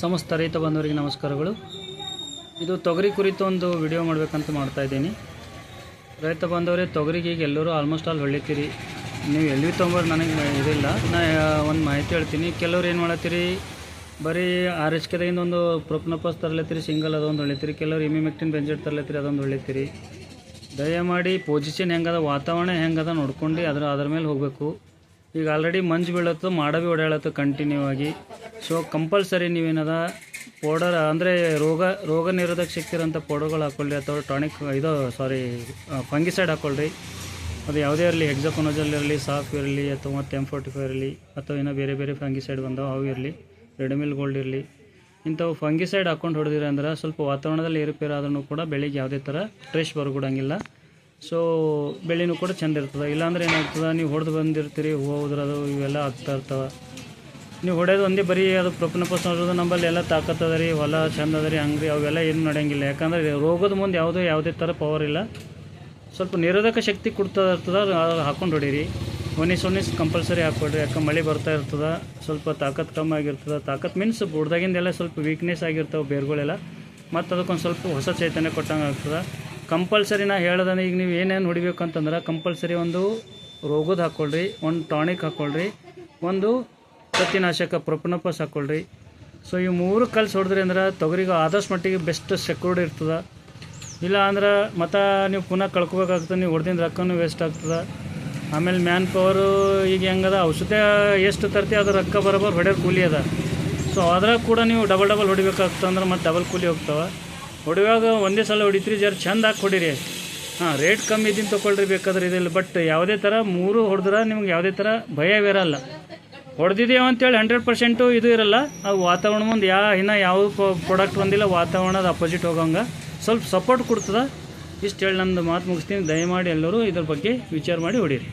ಸಮಸ್ತ ರೈತ ಬಂಧುವರಿಗೆ ನಮಸ್ಕಾರಗಳು. ಇದು ತೊಗರಿ ಕುರಿತು ಒಂದು ವಿಡಿಯೋ ಮಾಡಬೇಕಂತ ಮಾಡ್ತಾ ಇದ್ದೀನಿ. ರೈತ ಬಂದವರೇ ತೊಗರಿಗೆ ಈಗ ಎಲ್ಲರೂ ಆಲ್ಮೋಸ್ಟ್ ಆಲ್ ಹೊಳಿತೀರಿ ನೀವು ಎಲ್ಲಿ ತೊಗೊಂಬರು ನನಗೆ ಇದಿಲ್ಲ. ನಾ ಒಂದು ಮಾಹಿತಿ ಹೇಳ್ತೀನಿ. ಕೆಲವ್ರು ಏನು ಮಾಡತ್ತೀರಿ? ಬರೀ ಆರ್ ಎಚ್ ಕೆದಾಗಿಂದ ಒಂದು ಪ್ರೊಪ್ನಪಸ್ ತರ್ಲತ್ತೀರಿ, ಸಿಂಗಲ್ ಅದೊಂದು ಹೊಳಿತೀರಿ. ಕೆಲವ್ರು ಇಮಿಮೆಕ್ಟಿನ್ ಬೆಂಜೆಟ್ ತರ್ಲತ್ತೀರಿ, ಅದೊಂದು ಹೊಳಿತೀರಿ. ದಯಮಾಡಿ ಪೊಸಿಷನ್ ಹೆಂಗದ, ವಾತಾವರಣ ಹೆಂಗದ ನೋಡ್ಕೊಂಡು ಅದ್ರ ಅದ್ರ ಮೇಲೆ ಹೋಗಬೇಕು. ಈಗ ಆಲ್ರೆಡಿ ಮಂಜು ಬೀಳತ್ತು ಮಾಡ ಭೀ ಹೊಡೆಯಳತ್ತು ಕಂಟಿನ್ಯೂ ಆಗಿ. ಸೊ ಕಂಪಲ್ಸರಿ ನೀವೇನದ ಪೌಡರ್ ಅಂದರೆ ರೋಗ ರೋಗ ನಿರೋಧಕ ಶಕ್ತಿ ಇರೋಂಥ ಪೌಡರ್ಗಳು ಹಾಕ್ಕೊಳ್ರಿ ಅಥವಾ ಟಾನಿಕ್ ಇದು ಸಾರಿ ಫಂಗಿಸೈಡ್ ಹಾಕ್ಕೊಳ್ರಿ ಅದು ಯಾವುದೇ ಇರಲಿ ಹೆಕ್ಸಕೊನೋಜಲ್ ಇರಲಿ ಸಾಫ್ ಇರಲಿ, ಅಥವಾ ಟೆಮ್ ಫೋರ್ಟಿ ಫೈವ್ ಇರಲಿ, ಅಥವಾ ಏನೋ ಬೇರೆ ಬೇರೆ ಫಂಗಿಸೈಡ್ ಬಂದವು, ಅವು ಇರಲಿ ರೆಡ್ಮಿಲ್ ಗೋಲ್ಡ್ ಇರಲಿ. ಇಂಥವು ಫಂಗಿಸೈಡ್ ಹಾಕ್ಕೊಂಡು ಹೊಡೆದಿರಿ ಅಂದ್ರೆ ಸ್ವಲ್ಪ ವಾತಾವರಣದಲ್ಲಿ ಏರುಪೇರು ಆದ್ರೂ ಕೂಡ ಬೆಳಿಗ್ಗೆ ಯಾವುದೇ ಥರ ಟ್ರೆಶ್ ಬರ್ಕೊಡಂಗಿಲ್ಲ ಸೊ ಬೆಳೆನೂ ಕೂಡ ಚೆಂದ ಇರ್ತದೆ. ಇಲ್ಲಾಂದ್ರೆ ಏನಾಗ್ತದೆ, ನೀವು ಹೊಡೆದು ಬಂದಿರ್ತೀರಿ, ಹೂವು ಉದ್ರೋದು, ಇವೆಲ್ಲ ಆಗ್ತಾ ಇರ್ತವೆ. ನೀವು ಹೊಡೆಯೋದು ಒಂದೇ ಬರೀ ಅದು ಪ್ರೊಪನಪಸ್ ನೋಡೋದು ನಮ್ಮಲ್ಲಿ ಎಲ್ಲ ತಾಕತ್ತದ ರೀ, ಹೊಲ ಚಂದ ಅದ ರೀ ಹಂಗೆ ಅವೆಲ್ಲ ಏನು ನಡೆಯಂಗಿಲ್ಲ. ಯಾಕಂದ್ರೆ ರೋಗದ ಮುಂದೆ ಯಾವುದೇ ಯಾವುದೇ ಥರ ಪವರ್ ಇಲ್ಲ. ಸ್ವಲ್ಪ ನಿರೋಧಕ ಶಕ್ತಿ ಕೊಡ್ತಾ ಇರ್ತದೆ, ಅದು ಅದು ಹಾಕೊಂಡು ಹೊಡೀರಿ. ಒನ್ನಿಸ್ ಒನ್ನಿಸ್ ಕಂಪಲ್ಸರಿ ಹಾಕ್ಕೊಡ್ರಿ ಯಾಕೆ ಮಳೆ ಬರ್ತಾ ಇರ್ತದೆ, ಸ್ವಲ್ಪ ತಾಕತ್ ಕಮ್ಮಿ ಆಗಿರ್ತದೆ. ತಾಕತ್ ಮೀನ್ಸ್ ಬುಡ್ದಾಗಿಂದೆಲ್ಲ ಸ್ವಲ್ಪ ವೀಕ್ನೆಸ್ ಆಗಿರ್ತಾವೆ ಬೇರುಗಳೆಲ್ಲ. ಮತ್ತು ಅದಕ್ಕೊಂದು ಸ್ವಲ್ಪ ಹೊಸ ಚೈತನ್ಯ ಕೊಟ್ಟಂಗೆ ಆಗ್ತದೆ. ಕಂಪಲ್ಸರಿ ನಾ ಹೇಳ್ದಾನೆ ಈಗ ನೀವು ಏನೇನು ಹೊಡಿಬೇಕು ಅಂತಂದ್ರೆ ಕಂಪಲ್ಸರಿ ಒಂದು ರೋಗದ ಹಾಕ್ಕೊಳ್ರಿ ಒಂದು ಟಾನಿಕ್ ಹಾಕ್ಕೊಳ್ರಿ ಒಂದು ಸತ್ಯನಾಶಕ ಪ್ರೊಪನಪಸ್ ಹಾಕ್ಕೊಳ್ರಿ ಸೊ ಈ ಮೂರು ಕಲ್ಸಿ ಹೊಡೆದ್ರಿ ಅಂದ್ರೆ ತೊಗರಿಗೆ ಆದಷ್ಟು ಮಟ್ಟಿಗೆ ಬೆಸ್ಟ್ ಸೆಕ್ಯೂರ್ಡ್ ಇರ್ತದೆ. ಇಲ್ಲ ಅಂದ್ರೆ ಮತ್ತು ನೀವು ಪುನಃ ಕಳ್ಕೊಬೇಕಾಗ್ತದೆ, ನೀವು ಹೊಡೆದಿಂದ ರೊಕ್ಕನೂ ವೇಸ್ಟ್ ಆಗ್ತದೆ. ಆಮೇಲೆ ಮ್ಯಾನ್ ಪವರು ಈಗ ಹೆಂಗದ, ಔಷಧ ಎಷ್ಟು ತರ್ತಿ ಅದು ರೊಕ್ಕ ಬರೋಬರ್ ಹೊಡೆಯೋ ಕೂಲಿ ಅದ. ಸೊ ಅದ್ರಾಗ ಕೂಡ ನೀವು ಡಬಲ್ ಡಬಲ್ ಹೊಡಿಬೇಕಾಗ್ತದೆ ಅಂದ್ರೆ ಮತ್ತು ಡಬಲ್ ಕೂಲಿ ಹೋಗ್ತಾವೆ. ಹೊಡೆಯುವಾಗ ಒಂದೇ ಸಲ ಹೊಡಿತೀರಿ, ಜರ ಚಂದ ಹಾಕಿ ಹೊಡೀರಿ ಹಾಂ ರೇಟ್ ಕಮ್ಮಿ ಇದ್ದೀನಿ ತೊಗೊಳ್ರಿ ಬೇಕಾದ್ರೆ ಇದಿಲ್ಲ ಬಟ್ ಯಾವುದೇ ಥರ ಮೂರು ಹೊಡೆದ್ರೆ ನಿಮ್ಗೆ ಯಾವುದೇ ಥರ ಭಯವಿರಲ್ಲ ಹೊಡೆದಿದ್ದೀವಿ ಅಂತೇಳಿ ಹಂಡ್ರೆಡ್ ಪರ್ಸೆಂಟು ಇದು ಇರಲ್ಲ. ಆ ವಾತಾವರಣ ಮುಂದೆ ಯಾ, ಇನ್ನು ಯಾವ ಪ್ರಾಡಕ್ಟ್ ಬಂದಿಲ್ಲ ವಾತಾವರಣದ ಅಪೋಸಿಟ್ ಹೋಗಂಗೆ. ಸ್ವಲ್ಪ ಸಪೋರ್ಟ್ ಕೊಡ್ತದೆ. ಇಷ್ಟು ಹೇಳಿ ನಂದು ಮಾತು ಮುಗಿಸ್ತೀನಿ. ದಯಮಾಡಿ ಎಲ್ಲರೂ ಇದ್ರ ಬಗ್ಗೆ ವಿಚಾರ ಮಾಡಿ ಹೊಡೀರಿ.